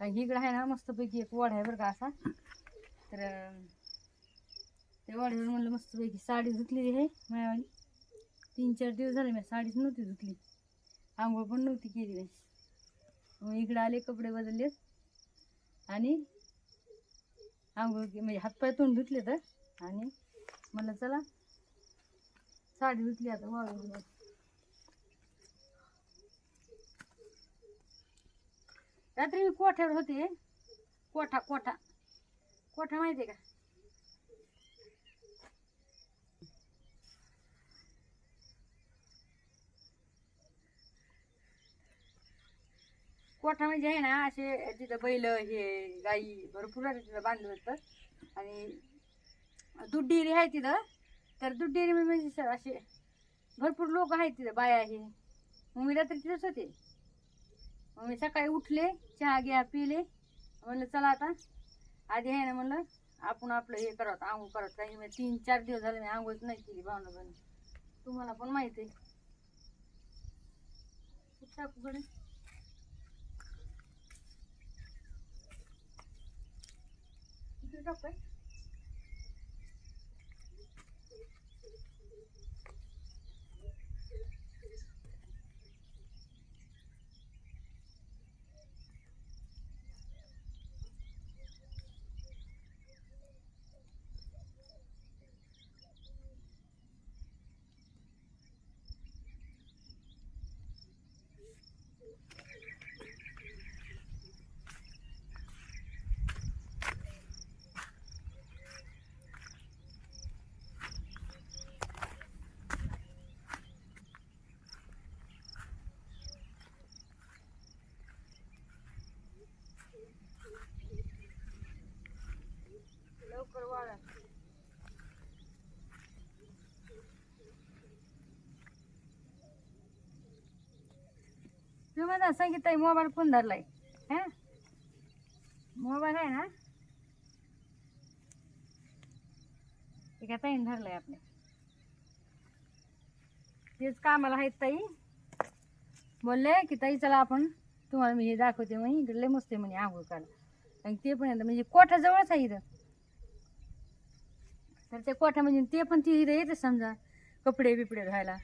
कारण इकडं आहे ना मस्तपैकी एक वड आहे बरं का असा. तर त्या वाडीवर म्हणलं मस्तपैकी साडी धुतलेली आहे मायावाली तीन चार दिवस झाले मी साडीच नव्हती धुतली. आंघोळ पण नव्हती केली मी. मग इकडे आले कपडे बदलले आणि आंघोळ म्हणजे हातपाय तोंड धुतले तर आणि म्हणलं चला साडी धुतली आता वाळू रात्री मी कोठ्यावर होते? कोठा कोठा? कोठा माहिती आहे का? कोठा म्हणजे आहे ना असे तिथं बैल हे गाई भरपूर आहे तिथं बांधलं होतं. आणि दूध डेअरी आहे तिथं. तर दूध डेअरी म्हणजे सर असे भरपूर लोक आहेत तिथं बाया आहे. मग मी रात्री तिथंच होते. मग मी सकाळी उठले चहा घ्या पिले. म्हणलं चला आता. आधी आहे ना म्हणलं आपण आपलं हे करत आंघोळ करत काही मी तीन चार दिवस झाले मी आंघोळच नाही केली भावना बन तुम्हाला पण माहिती आहे. टाकू घडे टाकू काय? लवकर वाळा तुम्ही म्हणता संगीताई मोबाईल कोण धरलाय? हा? मोबाईल आहे ना? एका ताईन धरलाय आपल्या तेच कामाला आहेत ताई. बोलले की ताई चला आपण तुम्हाला मी हे दाखवते म्हणे इकडे लय मस्त आहे म्हणे आंघोळ काढा आणि ते पण येतं म्हणजे कोठ्याजवळच आहे इथं? तर त्या म्हणजे ते पण ती इथं येते समजा कपडे बिपडे धुवायला.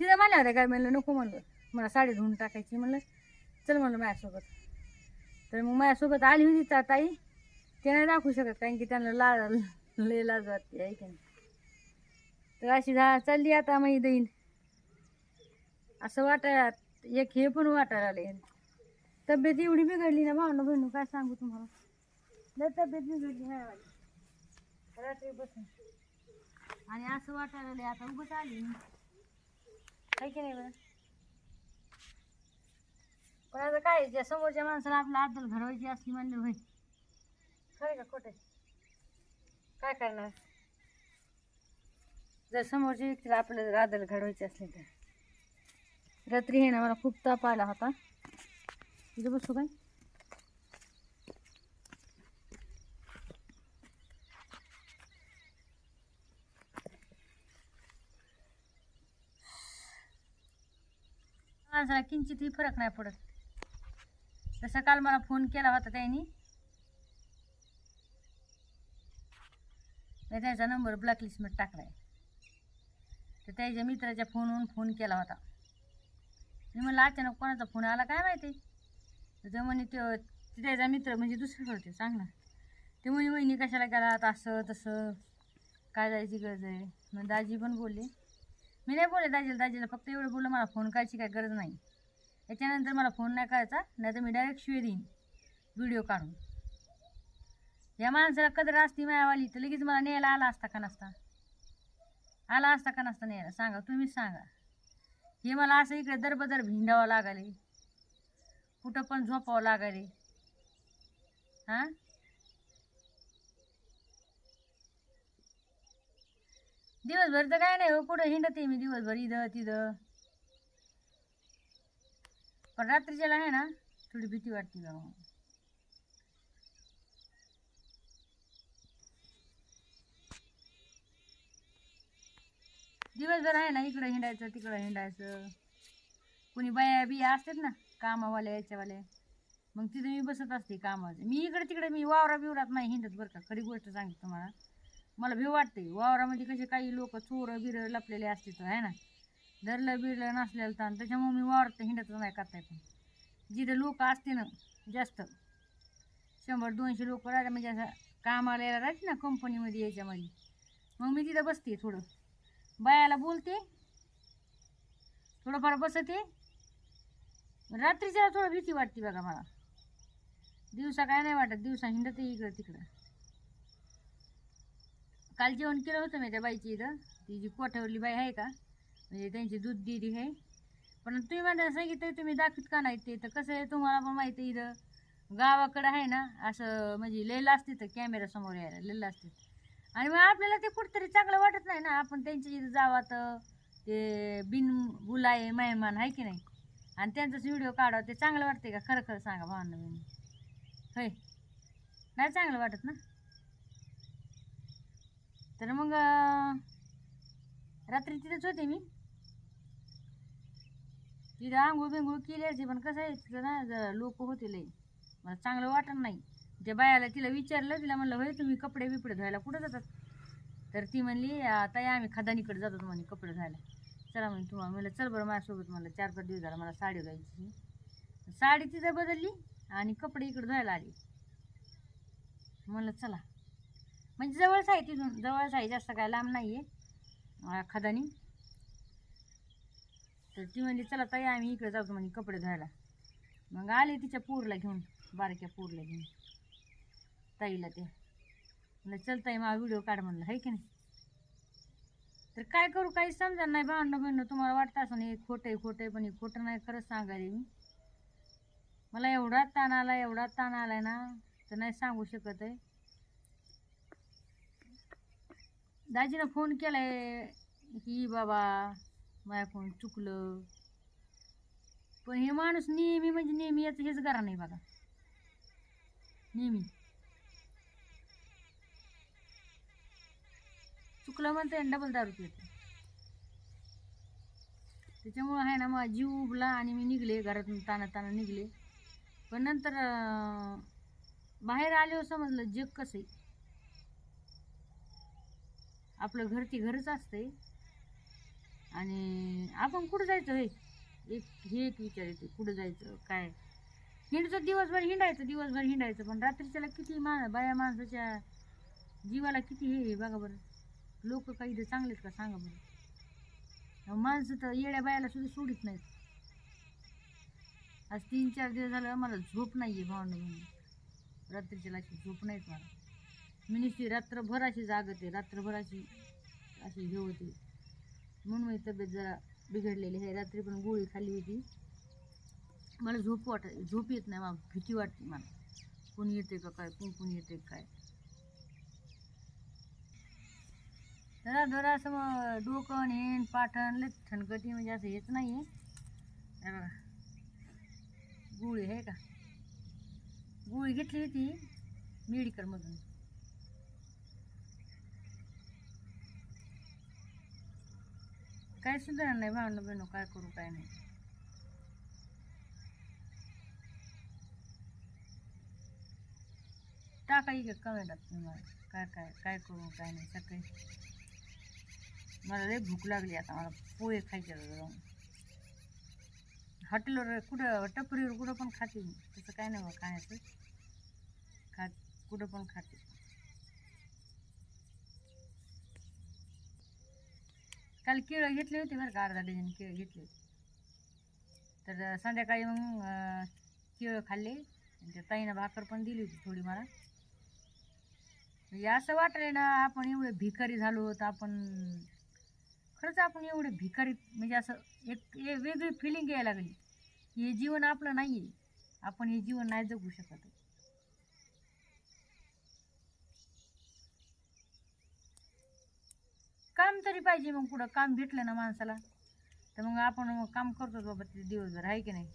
तिथं म्हणल्या होत्या काय म्हणलं नको म्हणलं. मला साडी धुवून टाकायची. म्हणलं चल म्हणलं माझ्यासोबत. तर मग माझ्यासोबत आली होती ता ताई. ते नाही दाखवू शकत कारण की त्यांना लाज लय लाज वाटते आहे की नाही? तर अशी झा चालली आता मग देईन असं वाटायला एक हे पण वाटायला आले तब्येत एवढी बिघडली ना भावना बहिणू काय सांगू तुम्हाला? लय तब्येत बिघडली नाही वाटली रात्री बसून. आणि असं वाटायला लागले आता उभंच आली. मी काय की नाही बरं? पण आता काय ज्या समोरच्या माणसाला आपला आदल घडवायची असली म्हणलं होय. खरं का खोटे काय करणार? जर समोरच्या व्यक्तीला आपलं आदल घडवायची असली तर. रात्री हे ना मला खूप ताप आला होता. इथं बसू काय? माणसाला किंचितही फरक नाही पडत. तसं काल मला फोन केला होता त्यांनी. त्याचा नंबर ब्लॅकलिस्टमध्ये टाकलाय. तर त्याच्या मित्राच्या फोनवरून फोन केला होता. मी म्हणलं अचानक कोणाचा फोन आला काय माहिती? तर ते म्हणे तो ते त्याचा मित्र म्हणजे दुसरं होते चांगला ते म्हणे वहिनी कशाला गेला आता असं तसं? काय जायची गरज आहे? मग दाजी पण बोलले. मी नाही बोलले दाजीला दाजीला फक्त एवढं बोललं मला फोन करायची काय गरज नाही. याच्यानंतर मला फोन नाही करायचा नाही तर मी डायरेक्ट शिवे देईन व्हिडिओ काढून. या माणसाला कदर असती मायावाली तर लगेच मला न्यायला आला असता का नसता? आला असता का नसता न्यायला? सांगा तुम्हीच सांगा. हे मला असं इकडे दरबदर भिंडावं लागाले. कुठं पण झोपावं लागाले. हां? दिवसभर तर काय नाही हो कुठं हिंडते मी दिवसभर इथं तिथं. पण रात्रीच्याला आहे ना थोडी भीती वाटते बाबा. मग. दिवसभर आहे ना इकडं हिंडायचं तिकडं हिंडायचं. कोणी बाया बिया असतात ना कामावाल्या याच्यावाल्या. मग तिथं मी बसत असते कामाचं मी इकडे तिकडे मी वावरा बिवरात नाही हिंडत बरं का. खरी गोष्ट सांगते तुम्हाला. मला भी वाटते. वावरामध्ये कसे काही लोक चोरं बिरं लपलेले असते तर आहे ना? धरलं बिरलं नसलेलं तर त्याच्यामुळे मी वावरात हिंडतच नाही करताय पण जिथे लोक असते ना जास्त. शंभर दोनशे लोक राहते म्हणजे असं कामाला यायला राहते ना कंपनीमध्ये याच्यामध्ये. मग मी तिथं बसते थोडं. बायाला बोलते. थोडंफार बसते. रात्रीच्या थोडं भीती वाटते बघा मला. दिवसा काय नाही वाटत दिवसा हिंडते इकडं तिकडं. काल जेवण केलं होतं मी त्या बाईची इथं. ती जी कोठ्यावरली बाई आहे का? म्हणजे त्यांची दूध दिली आहे. पण तुम्ही म्हणता सांगितलं तुम्ही दाखवत का नाही ते? तर कसं आहे तुम्हाला पण माहिती आहे इथं. गावाकडं आहे ना असं म्हणजे लिहिलं असते तर कॅमेरा समोर यायला लेलं असते आणि मग आपल्याला ते कुठतरी चांगलं वाटत नाही ना आपण त्यांच्या इथं जावा तर ते बिन बुलाये मेहमान आहे की नाही? आणि त्यांचाच व्हिडिओ काढावा ते चांगलं वाटते का? खरं खरं सांगा भावांना मी होय. नाही चांगलं वाटत ना? तर मग रात्री तिथंच होते मी. तिथं आंघोळ बिंघोळ केली असते पण कसं आहे तिथं ना लोक होते लई. मला चांगलं वाटत नाही. त्या बायाला तिला विचारलं तिला म्हणलं होय तुम्ही कपडे बिपडे धुवायला कुठं जातात? तर ती म्हणली आता आम्ही खदानीकडे जातो म्हणे कपडे धुवायला. चला म्हणे तुम्हाला. म्हणलं चल बरं माझ्यासोबत मला चार पाच दिवस झाला मला साडी घ्यायची साडी तिथं बदलली आणि कपडे इकडे धुवायला आली. म्हणलं चला. म्हणजे जवळच आहे तिथून जवळच आहे जास्त काय लांब नाही आहे खदानी. तर ती म्हणली चला ताई आम्ही इकडे जातो म्हणे कपडे धुवायला. मग आले तिच्या पूरला घेऊन बारक्या पूरला घेऊन. ताईला ते. म्हणलं चल ताई मला व्हिडिओ काढ म्हणलं आहे की नाही? तर काय करू काही समजा नाही भांडणं भांडणं तुम्हाला वाटतं असं नाही खोटं आहे खोटं आहे पण हे खोटं नाही खरंच सांगायला मी मला एवढा ताण आला एवढा ताण आलाय ना तर नाही सांगू शकत आहे. दाजीनं फोन केलाय की बाबा माझ्या फोन चुकलं. पण हे माणूस नेहमी म्हणजे नेहमी याचं हेच करा नाही बघा. नेहमी. चुकलं म्हणते डबल दारू पितो त्याच्यामुळं आहे ना मग जीव उभला आणि मी निघले. घरातून ताना ताना निघले. पण नंतर बाहेर आल्यावर समजलं जग कसं आहे आपलं घर ते घरच असतंय. आणि आपण कुठं जायचं हे? एक हे एक विचार येते कुठं जायचं काय? हिंडचं दिवसभर हिंडायचं दिवसभर हिंडायचं पण रात्रीच्याला किती मा बाया माणसाच्या जीवाला किती हे आहे बघा बरं. लोक काही इथे चांगलेच का सांगा बरं? माणसं तर येड्या बायाला सुद्धा सोडित नाहीत. आज तीन चार दिवस झालं मला झोप नाही आहे भावंड म्हणून. रात्रीच्याला अशी झोप नाहीत मला. मी नुसती रात्रभर अशी जागत आहे रात्रभर अशी अशी हे होते. म्हणून माझी तब्येत जरा बिघडलेली आहे. रात्री पण गोळी खाल्ली होती. मला झोप वाट झोप येत नाही. मला भीती वाटते मला. कोणी येते का काय? कोण कोण येते काय? जरा जरा असं मग डोकं नेन पाठण लय ठणकटी म्हणजे असं हेच नाही आहे बघा. गोळी आहे का? गोळी घेतली होती मेडिकलमधून काय सुधारणार नाही भावनं बहिणं काय करू काय नाही. टाकाई का कमेंटात तुम्हाला. काय काय काय करू काय नाही सकाळी मला लय भूक लागली आता मला पोहे खायचे जाऊन हॉटेलवर कुठं टपरीवर कुठं पण खाते मी. तसं काय नाही बा खाण्याचं. खा कुठं पण खाते. काल केळं घेतले होते बरं का अर्धा डझन केळं घेतले होते. तर संध्याकाळी मग केळं खाल्ले. आणि त्या ताईनं भाकर पण दिली होती थोडी मला. म्हणजे असं वाटलंय ना आपण एवढे भिकारी झालो तर आपण खरंच आपण एवढे भिकारी म्हणजे असं एक वेगळी फिलिंग यायला लागली. की हे जीवन आपलं नाही आहे आपण हे जीवन नाही जगू शकत. काम तरी पाहिजे मग कुठं. काम भेटलं ना माणसाला. तर मग आपण मग काम करतोच बाबा ते दिवसभर आहे की नाही?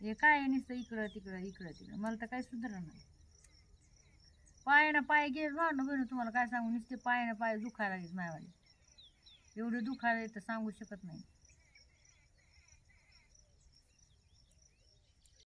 हे काय आहे नुसतं इकडं तिकडं इकडं तिकडं. मला तर काही सुधारणार नाही. पायानं पाय गेले ना बहिण तुम्हाला काय सांगू? नुसते पायानं पाय दुखायला लागेल मायवाले. एवढे दुखायला तर सांगू शकत नाही.